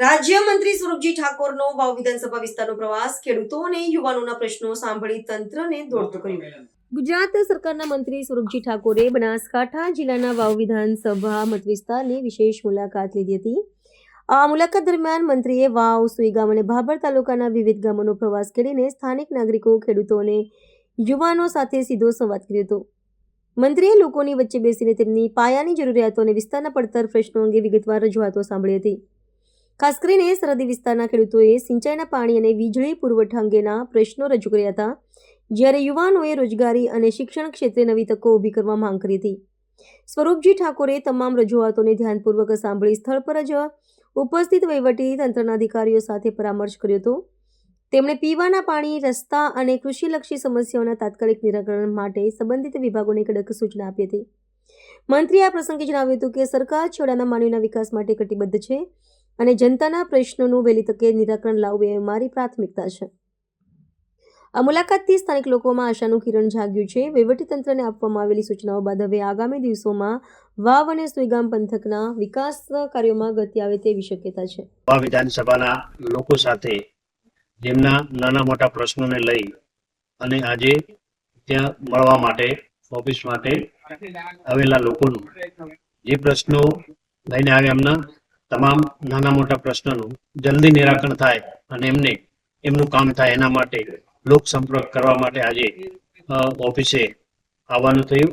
રાજ્યમંત્રી સ્વરૂપજી ઠાકોરનો વાવ વિધાનસભા વિસ્તારનો પ્રવાસ, ખેડૂતો અને યુવાનોના પ્રશ્નો સાંભળી તંત્રને દોડતું કર્યું. ગુજરાત સરકારના મંત્રી સ્વરૂપજી ઠાકોરે બનાસકાંઠા જિલ્લાના વાવ વિધાનસભા મતવિસ્તારની વિશેષ મુલાકાત લીધી હતી. આ મુલાકાત દરમિયાન મંત્રીએ વાવ સુઈગામ અને ભાભર તાલુકાના વિવિધ ગામોનો પ્રવાસ કરીને સ્થાનિક નાગરિકો, ખેડૂતો અને યુવાનો સાથે સીધો સંવાદ કર્યો હતો. મંત્રીએ લોકોની વચ્ચે બેસીને તેમની પાયાની જરૂરિયાતો અને વિસ્તારના પડતર પ્રશ્નો અંગે વિગતવાર રજૂઆતો સાંભળી હતી. ખાસ કરીને સરહદી વિસ્તારના ખેડૂતોએ સિંચાઈના પાણી અને વીજળી પુરવઠા અંગેના પ્રશ્નો રજૂ કર્યા હતા. જ્યારે યુવાનોએ રોજગારી અને શિક્ષણ ક્ષેત્રે નવી તકો ઊભી કરવા માંગ કરી હતી. સ્વરૂપજી ઠાકોરે તમામ રજૂઆતોને ધ્યાનપૂર્વક સાંભળી સ્થળ પર જ ઉપસ્થિત વહીવટી તંત્રના અધિકારીઓ સાથે પરામર્શ કર્યો હતો. તેમણે પીવાના પાણી, રસ્તા અને કૃષિલક્ષી સમસ્યાઓના તાત્કાલિક નિરાકરણ માટે સંબંધિત વિભાગોને કડક સૂચના આપી હતી. મંત્રીએ આ પ્રસંગે જણાવ્યું હતું કે સરકાર છેડાના માનવીના વિકાસ માટે કટિબદ્ધ છે. અને જનતાના પ્રશ્નોનું વહેલી તકે નિરાકરણ લાવવું એ મારી પ્રાથમિકતા છે. આ મુલાકાતથી સ્થાનિક લોકોમાં આશાનું કિરણ જાગ્યું છે. વહીવટીતંત્રને આપવામાં આવેલી સૂચનાઓ બાદ હવે આગામી દિવસોમાં વાવ અને સુઈગામ પંથકના વિકાસ કાર્યોમાં ગતિ આવે તેવી શક્યતા છે. વાવ વિધાનસભાના લોકો સાથે જેમના નાના મોટા પ્રશ્નોને લઈ અને આજે ત્યાં મળવા માટે, ઓફિસ માટે આવેલા લોકોનું જે પ્રશ્નો લઈને આવે એમના તમામ નાના મોટા પ્રશ્નોનું જલ્દી નિરાકરણ થાય અને એમને એમનું કામ થાય એના માટે લોક સંપર્ક કરવા માટે આજે ઓફિસે આવવાનું થયું.